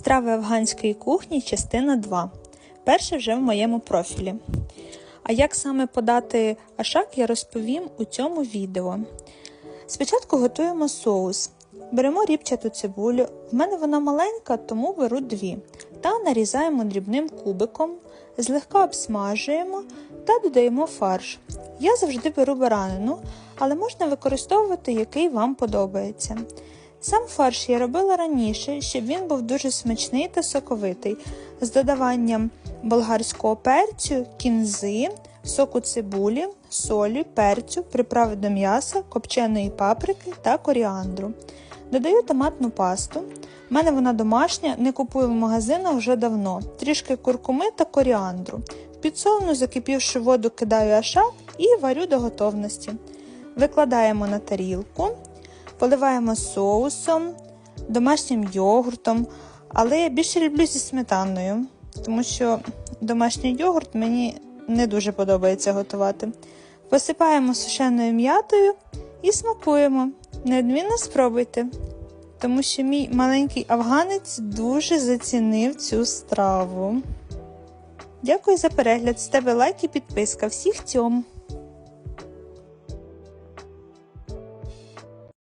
Страви афганської кухні, частина 2. Перше вже в моєму профілі. А як саме подати ашак, я розповім у цьому відео. Спочатку готуємо соус. Беремо ріпчату цибулю. В мене вона маленька, тому беру дві. Та нарізаємо дрібним кубиком, злегка обсмажуємо та додаємо фарш. Я завжди беру баранину, але можна використовувати який вам подобається. Сам фарш я робила раніше, щоб він був дуже смачний та соковитий, з додаванням болгарського перцю, кінзи, соку цибулі, солі, перцю, приправи до м'яса, копченої паприки та коріандру. Додаю томатну пасту. У мене вона домашня, не купую в магазинах вже давно. Трішки куркуми та коріандру. В підсолену закипівши воду кидаю ашак і варю до готовності. Викладаємо на тарілку, поливаємо соусом, домашнім йогуртом, але я більше люблю зі сметаною, тому що домашній йогурт мені не дуже подобається готувати. Посипаємо сушеною м'ятою і смакуємо. Неодмінно спробуйте, тому що мій маленький афганець дуже зацінив цю страву. Дякую за перегляд. З тебе лайк і підписка. Всіх цьому!